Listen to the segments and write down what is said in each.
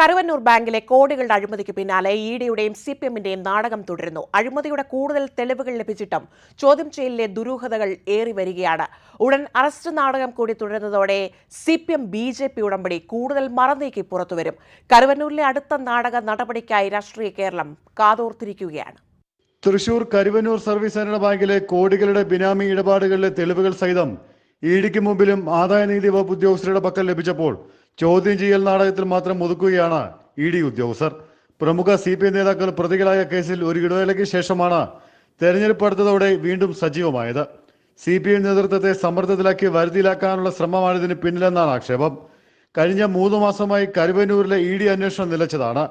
കരുവന്നൂർ ബാങ്കിലെ കോടികളുടെ അഴിമതിക്ക് പിന്നാലെ ഇ ഡിയുടെയും സി പി എമ്മിന്റെയും നാടകം തുടരുന്നു. അഴിമതിയുടെ കൂടുതൽ തെളിവുകൾ ലഭിച്ചിട്ടും ചോദ്യം ചെയ്യലിലെ ദുരൂഹതകൾ ഏറി വരികയാണ്. ഉടൻ അറസ്റ്റ് നാടകം കൂടി തുടരുന്നതോടെ C P M B J P ഉടമ്പടി കൂടുതൽ മറന്നേക്ക് പുറത്തുവരും. കരുവന്നൂരിലെ അടുത്ത നാടക നടപടിക്കായി രാഷ്ട്രീയ കേരളം കാതോർത്തിരിക്കുകയാണ്. തൃശൂർ കരുവന്നൂർ സർവീസ് സഹകരണ ബാങ്കിലെ കോടികളുടെ ബിനാമി ഇടപാടുകളിലെ തെളിവുകൾ സഹിതം ഇഡിക്ക് മുമ്പിലും ആദായനികുതി വകുപ്പ് ഉദ്യോഗസ്ഥരുടെ പക്കൽ ലഭിച്ചപ്പോൾ ചോദ്യം ചെയ്യൽ നാടകത്തിൽ മാത്രം ഒതുക്കുകയാണ് ഇ ഡി ഉദ്യോഗസ്ഥർ. പ്രമുഖ സി പി എം നേതാക്കൾ പ്രതികളായ കേസിൽ ഒരു ഇടവേളയ്ക്ക് ശേഷമാണ് തെരഞ്ഞെടുപ്പ് അടുത്തതോടെ വീണ്ടും സജീവമായത്. സി പി എം നേതൃത്വത്തെ സമ്മർദ്ദത്തിലാക്കി വരുതിയിലാക്കാനുള്ള ശ്രമമാണിതിന് പിന്നിലെന്നാണ് ആക്ഷേപം. കഴിഞ്ഞ മൂന്ന് മാസമായി കരുവന്നൂരിലെ ഇ ഡി അന്വേഷണം നിലച്ചതാണ്.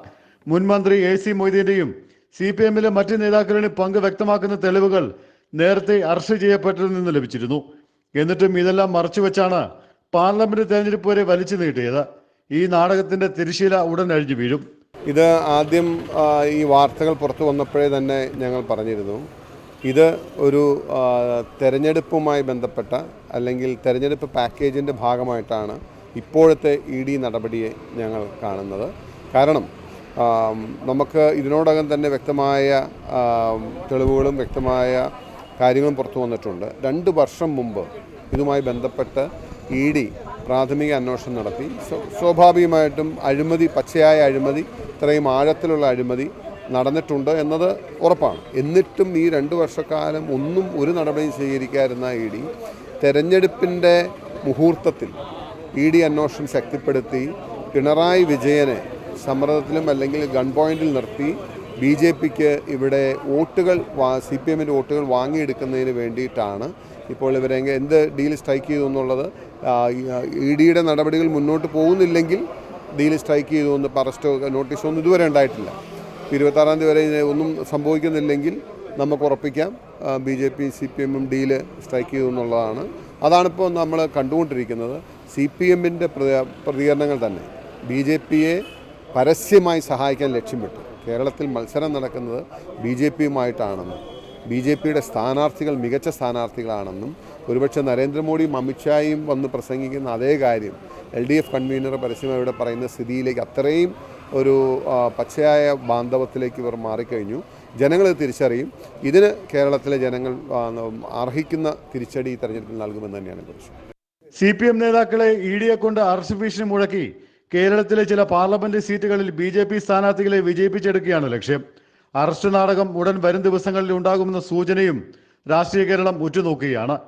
മുൻ മന്ത്രി എ സി മൊയ്തീന്റെയും സി പി എമ്മിലെ മറ്റ് നേതാക്കളുടെ പങ്ക് വ്യക്തമാക്കുന്ന തെളിവുകൾ നേരത്തെ അറസ്റ്റ് ചെയ്യപ്പെട്ടതിൽ നിന്ന് ലഭിച്ചിരുന്നു. എന്നിട്ടും ഇതെല്ലാം മറച്ചു വെച്ചാണ് പാർലമെന്റ് തെരഞ്ഞെടുപ്പ് വരെ വലിച്ചു നീട്ടിയത്. ഈ നാടകത്തിന്റെ തിരശീല ഉടൻ അഴിഞ്ഞു വീഴും. ഇത് ആദ്യം ഈ വാർത്തകൾ പുറത്തു വന്നപ്പോഴേ തന്നെ ഞങ്ങൾ പറഞ്ഞിരുന്നു. ഇത് ഒരു തെരഞ്ഞെടുപ്പുമായി ബന്ധപ്പെട്ട അല്ലെങ്കിൽ തെരഞ്ഞെടുപ്പ് പാക്കേജിന്റെ ഭാഗമായിട്ടാണ് ഇപ്പോഴത്തെ ഇ ഡി നടപടിയെ ഞങ്ങൾ കാണുന്നത്. കാരണം നമുക്ക് ഇതിനോടകം തന്നെ വ്യക്തമായ തെളിവുകളും വ്യക്തമായ കാര്യങ്ങളും പുറത്തു വന്നിട്ടുണ്ട്. രണ്ട് വർഷം മുമ്പ് ഇതുമായി ബന്ധപ്പെട്ട് ഇ ഡി പ്രാഥമിക അന്വേഷണം നടത്തി. സ്വ- സ്വാഭാവികമായിട്ടും അഴിമതി പച്ചയായ അഴിമതി ഇത്രയും ആഴത്തിലുള്ള അഴിമതി നടന്നിട്ടുണ്ട് എന്നത് ഉറപ്പാണ്. എന്നിട്ടും ഈ രണ്ട് വർഷക്കാലം ഒന്നും ഒരു നടപടിയും സ്വീകരിക്കാതിരുന്ന ഇ ഡി തെരഞ്ഞെടുപ്പിന്റെ മുഹൂർത്തത്തിൽ ഇ ഡി അന്വേഷണം ശക്തിപ്പെടുത്തി പിണറായി വിജയനെ സമ്മർദ്ദത്തിലും അല്ലെങ്കിൽ ഗൺ പോയിന്റിൽ നിർത്തി ബി ജെ പിക്ക് ഇവിടെ വോട്ടുകൾ സി പി എമ്മിന്റെ വോട്ടുകൾ വാങ്ങിയെടുക്കുന്നതിന് വേണ്ടിയിട്ടാണ് ഇപ്പോൾ ഇവരെ എന്ത് ഡീൽ സ്ട്രൈക്ക് ചെയ്തു എന്നുള്ളത് ഇ ഡിയുടെ നടപടികൾ മുന്നോട്ട് പോകുന്നില്ലെങ്കിൽ ഡീൽ സ്ട്രൈക്ക് ചെയ്തു എന്ന് അറസ്റ്റോ നോട്ടീസോ ഒന്നും ഇതുവരെ ഉണ്ടായിട്ടില്ല. ഇരുപത്താറാം തീയതി വരെ ഒന്നും സംഭവിക്കുന്നില്ലെങ്കിൽ നമുക്ക് ഉറപ്പിക്കാം B J P C P എമ്മും ഡീൽ സ്ട്രൈക്ക് ചെയ്തു എന്നുള്ളതാണ്. അതാണിപ്പോൾ നമ്മൾ കണ്ടുകൊണ്ടിരിക്കുന്നത്. സി പി എമ്മിന്റെ പ്രതികരണങ്ങൾ തന്നെ. ബി ജെ പിയെ പരസ്യമായി സഹായിക്കാൻ ലക്ഷ്യമിട്ടു. കേരളത്തിൽ മത്സരം നടക്കുന്നത് ബി ജെ പിയുമായിട്ടാണെന്നും ബി ജെ പിയുടെ സ്ഥാനാർത്ഥികൾ മികച്ച സ്ഥാനാർത്ഥികളാണെന്നും ഒരുപക്ഷെ നരേന്ദ്രമോദിയും അമിത്ഷായും വന്ന് പ്രസംഗിക്കുന്ന അതേ കാര്യം എൽ ഡി എഫ് കൺവീനർ പരസ്യം ഇവിടെ പറയുന്ന സ്ഥിതിയിലേക്ക് അത്രയും ഒരു പച്ചയായ ബാന്ധവത്തിലേക്ക് ഇവർ മാറിക്കഴിഞ്ഞു. ജനങ്ങൾ തിരിച്ചറിയും. ഇതിന് കേരളത്തിലെ ജനങ്ങൾ അർഹിക്കുന്ന തിരിച്ചടി തെരഞ്ഞെടുപ്പിൽ നൽകുമെന്ന് തന്നെയാണ് സി പി എം നേതാക്കളെ ഇ ഡിയെ കൊണ്ട് അറസ്റ്റ് ഭീഷണി മുഴക്കി. കേരളത്തിലെ ചില പാർലമെന്റ് സീറ്റുകളിൽ ബി ജെ പി സ്ഥാനാർത്ഥികളെ വിജയിപ്പിച്ചെടുക്കുകയാണ് ലക്ഷ്യം. അറസ്റ്റ് നാടകം ഉടൻ വരും ദിവസങ്ങളിൽ ഉണ്ടാകുമെന്ന സൂചനയും രാഷ്ട്രീയ കേരളം ഉറ്റുനോക്കുകയാണ്.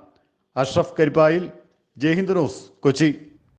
അഷ്റഫ് കരിപ്പായിൽ ജയ്ഹിന്ദ് ന്യൂസ് കൊച്ചി.